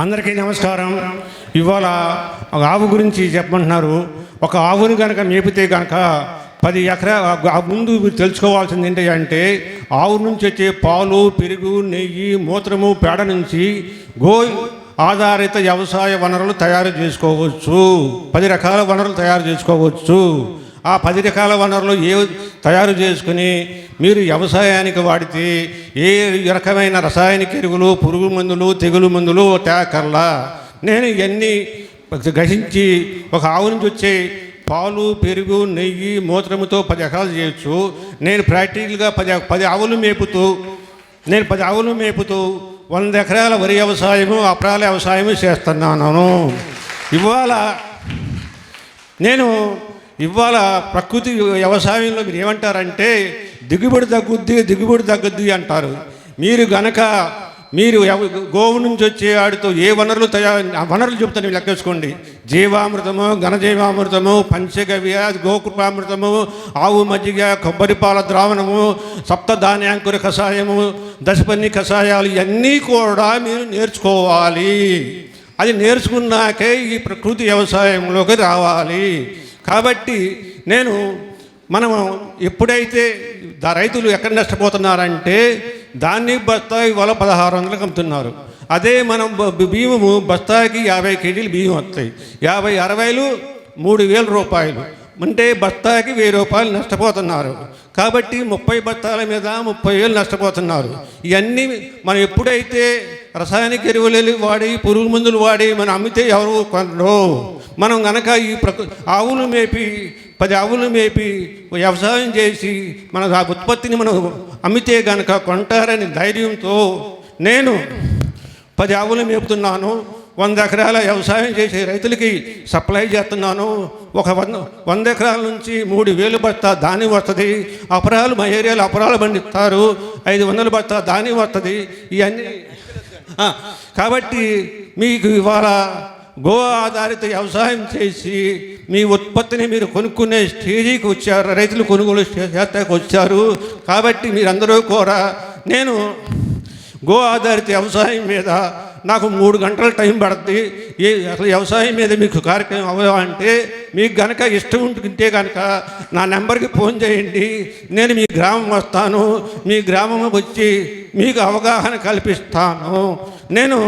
అందరికీ నమస్కారం. ఇవాళ ఒక ఆవు గురించి చెప్పమంటున్నారు. ఒక ఆవుని కనుక మేపితే కనుక పది ఎకరా ముందు తెలుసుకోవాల్సింది ఏంటి అంటే ఆవు నుంచి వచ్చే పాలు పెరుగు నెయ్యి మూత్రము పేడ నుంచి గో ఆధారిత వ్యవసాయ వనరులు తయారు చేసుకోవచ్చు. పది రకాల వనరులు తయారు చేసుకోవచ్చు. ఆ పది రకాల వనరులు ఏ తయారు చేసుకుని మీరు వ్యవసాయానికి వాడితే ఏ రకమైన రసాయనిక ఎరువులు పురుగు మందులు తెగులు మందులు తేకర్లా? నేను ఇవన్నీ గ్రహించి ఒక ఆవు నుంచి వచ్చే పాలు పెరుగు నెయ్యి మూత్రముతో పది ఎకరాలు చేయొచ్చు. నేను ప్రాక్టికల్గా పది పది ఆవులు మేపుతూ నేను పది ఆవులు మేపుతూ వంద ఎకరాల వరి వ్యవసాయము అప్రాల వ్యవసాయము చేస్తున్నాను. ఇవాళ నేను ఇవాళ ప్రకృతి వ్యవసాయంలో మీరు ఏమంటారంటే దిగుబడి తగ్గుద్ది దిగుబడి తగ్గుద్ది అంటారు. మీరు గనక మీరు గోవు నుంచి వచ్చే వాడితో ఏ వనరులు తయారు వనరులు చెప్తాను మీరు లెక్కేసుకోండి. జీవామృతము ఘనజీవామృతము పంచగవ్య గోకృపామృతము ఆవు మజ్జిగ కొబ్బరి పాల ద్రావణము సప్తధాన్యాంకుర కషాయము దశపన్ని కషాయాలు ఇవన్నీ కూడా మీరు నేర్చుకోవాలి. అది నేర్చుకున్నాకే ఈ ప్రకృతి వ్యవసాయంలోకి రావాలి. కాబట్టి నేను మనం ఎప్పుడైతే రైతులు ఎక్కడ నష్టపోతున్నారంటే దాన్ని బస్తాయి వల పదహారు వందలకు అమ్ముతున్నారు. అదే మనం బియ్యము బస్తాకి యాభై కేజీలు బియ్యం వస్తాయి. యాభై అరవైలు మూడు వేల రూపాయలు. అంటే బస్తాకి వెయ్యి రూపాయలు నష్టపోతున్నారు. కాబట్టి ముప్పై బస్తాల మీద ముప్పై వేలు నష్టపోతున్నారు. ఇవన్నీ మనం ఎప్పుడైతే రసాయనిక ఎరువులు వాడి పురుగు మందులు వాడి మనం అమ్మితే ఎవరు కొనరు. మనం గనక ఈ ప్రకృ ఆవులు మేపి పది ఆవులు మేపి వ్యవసాయం చేసి మన ఆ ఉత్పత్తిని మనం అమ్మితే గనక కొంటారని ధైర్యంతో నేను పది ఆవులు మేపుతున్నాను వంద ఎకరాల వ్యవసాయం చేసే రైతులకి సప్లై చేస్తున్నాను ఒక వంద వంద ఎకరాల నుంచి మూడు వేలు బస్తా దాని వస్తుంది అపరాలు మా ఏరియాలో అపరాలు పండిస్తారు ఐదు వందల బస్తా దాని వస్తుంది ఇవన్నీ. కాబట్టి మీకు ఇవాళ గో ఆధారిత వ్యవసాయం చేసి మీ ఉత్పత్తిని మీరు కొనుక్కునే స్టేజీకి వచ్చారు రైతులు కొనుగోలు చేతకు వచ్చారు. కాబట్టి మీరందరూ కూడా నేను గో ఆధారిత వ్యవసాయం మీద నాకు మూడు గంటల టైం పడుతుంది ఏ అసలు వ్యవసాయం మీద మీకు కార్యక్రమం అవ్వాలంటే మీకు కనుక ఇష్టం ఉంటుంటే కనుక నా నెంబర్కి ఫోన్ చేయండి. నేను మీ గ్రామం వస్తాను. మీ గ్రామం వచ్చి మీకు అవగాహన కల్పిస్తాను. నేను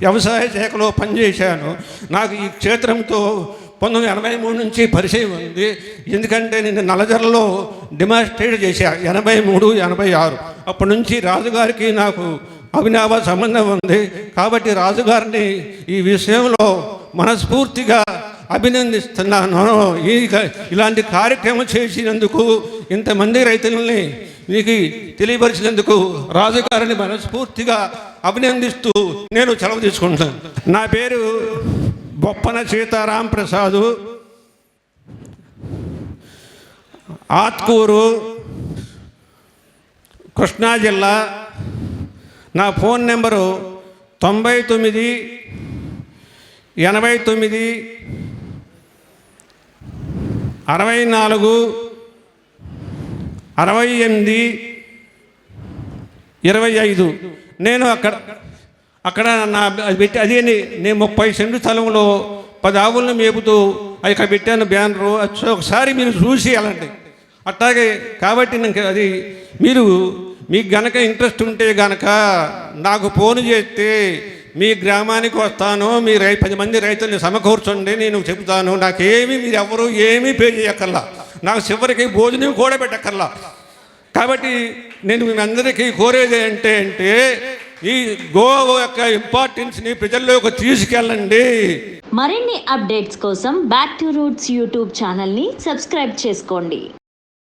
వ్యవసాయ శాఖలో పనిచేశాను. నాకు ఈ క్షేత్రంతో పంతొమ్మిది ఎనభై మూడు నుంచి పరిచయం ఉంది. ఎందుకంటే నేను నలజరలో డిమాస్ట్రేట్ చేశా ఎనభై మూడు ఎనభై ఆరు. అప్పటి నుంచి రాజుగారికి నాకు అవినాభ సంబంధం ఉంది. కాబట్టి రాజుగారిని ఈ విషయంలో మనస్ఫూర్తిగా అభినందిస్తున్నాను. ఈ ఇలాంటి కార్యక్రమం చేసినందుకు ఇంతమంది రైతులని మీకు తెలియపరిచినందుకు రాజుగారిని మనస్ఫూర్తిగా అభినందిస్తూ నేను సెలవు తీసుకుంటాను నా పేరు బొప్పన సీతారాం ప్రసాదు. ఆత్కూరు కృష్ణా జిల్లా. నా ఫోన్ నెంబరు తొంభై తొమ్మిది ఎనభై తొమ్మిది అరవై నాలుగు అరవై ఎనిమిది ఇరవై ఐదు. నేను అక్కడ అక్కడ నా పెట్టి అదే నేను ముప్పై సెంటు స్థలంలో పది ఆవులను మేపుతూ అది ఇక్కడ పెట్టాను బ్యానరు. ఒకసారి మీరు చూసి వెళ్ళండి. అట్లాగే కాబట్టి నాకు అది మీరు మీకు గనక ఇంట్రెస్ట్ ఉంటే గనక నాకు ఫోన్ చేస్తే మీ గ్రామానికి వస్తాను. మీ రై పది మంది రైతుల్ని సమకూర్చండి. నేను చెబుతాను. నాకేమీ మీరు ఎవరు ఏమీ పే చేయక్కర్లా. నాకు చివరికి భోజనం కూడా పెట్టక్కర్లా కాబట్టి నేను మీ అందరికీ కోరేది అంటే అంటే ఈ గోవా యొక్క ఇంపార్టెన్స్ని ప్రజల్లోకి తీసుకెళ్ళండి. మరిన్ని అప్డేట్స్ కోసం బ్యాక్ టు రూట్స్ యూట్యూబ్ ఛానల్ని సబ్స్క్రైబ్ చేసుకోండి.